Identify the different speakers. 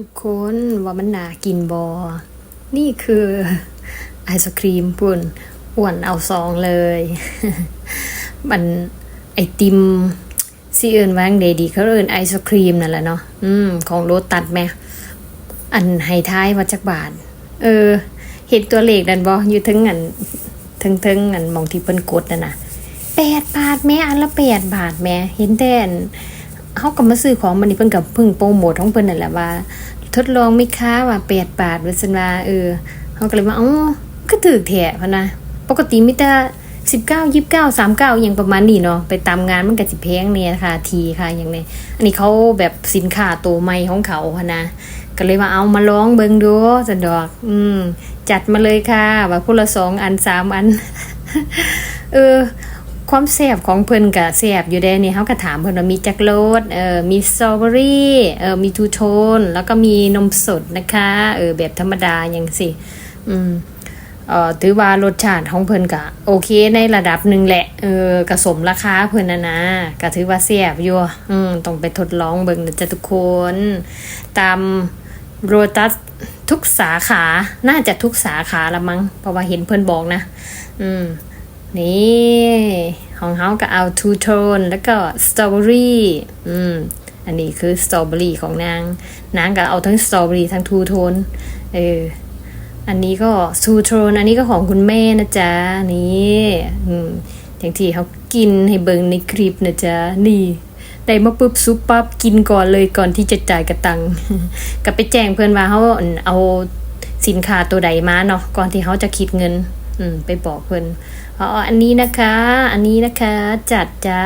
Speaker 1: ทุกคนว่ามันน่ากินบอ นี่คือไอศครีมปุ่นอ้วนเอาซองเลย มันไอติมซีเอินวาจั่งเดดีเขาเอินไอศครีมนั่นแหละเนาะอืม ของโรตัดแมอันไฮท้ายวัจักบาท เออ เห็นตัวเลขดันบออยู่ถึงอันถึงถึงอันมองที่เพิ่นกดน่ะนะแปดบาทแม่อันละแปดบาทแม่เห็นแต่น เขาก็มาซื้อของมันนี่เพิ่นกับเพิ่งโปรโมทของเพิ่นนั่นแหละว่า ทดลองไม่ค้าว่าแปดบาทว่าซั่นว่าเออเขาก็เลยว่าอ๋อก็ถูกแท้พะนะปกติมีแต่สิบเก้ายิบเก้าสามเก้าอย่างประมาณนี้เนาะไปตามงานมันก็สิแพงเนี่ยค่ะ ทีค่ะอย่างนี้อันนี้เขาแบบสินค้าตัวใหม่ของเขาพะนะก็เลยว่าเอามาลองเบิ่งดูสันดอก อืม จัดมาเลยค่ะ ว่าคนละสองอันสามอัน เออ ความแซ่บของเพิ่นก็แซ่บอยู่ได้นี่เฮาก็ถามเพิ่นว่ามีแจักรสเออมีสตรอเบอรี่เออมีทูโทน แล้วก็มีนมสดนะคะเออแบบธรรมดาอย่างสิอืมเอ่อถือว่ารสชาติของเพิ่นก็โอเคในระดับหนึ่งแหละเออก็สมราคาเพิ่นนะนะก็ถือว่าแซ่บอยู่อืมต้องไปทดลองเบิ่งนะจ๊ะทุกคน ตามโรตัสทุกสาขา น่าจะทุกสาขาละมั้ง เพราะว่าเห็นเพิ่นบอกนะ อืม นี่ ของเขาก็เอาทูโทนแล้วก็สตรอเบอรี่อืม อันนี้คือสตรอเบอรี่ของนาง นางก็เอาทั้งสตรอเบอรี่ทั้งทูโทนเออ อันนี้ก็ทูโทนอันนี้ก็ของคุณแม่นะจ๊ะ นี่อืมอย่างที่เขากินให้เบิงในคลิปนะจ๊ะ นี่ได้มาปุ๊บซุปปั๊บกินก่อนเลยก่อนที่จะจ่ายกระตังก็ไปแจ้งเพื่อนว่าเขาเอาสินค้าตัวใดมาเนาะก่อนที่เขาจะคิดเงิน อืม ไปบอกเพื่อนอ๋ออันนี้นะคะ อันนี้นะคะ จัดจ้า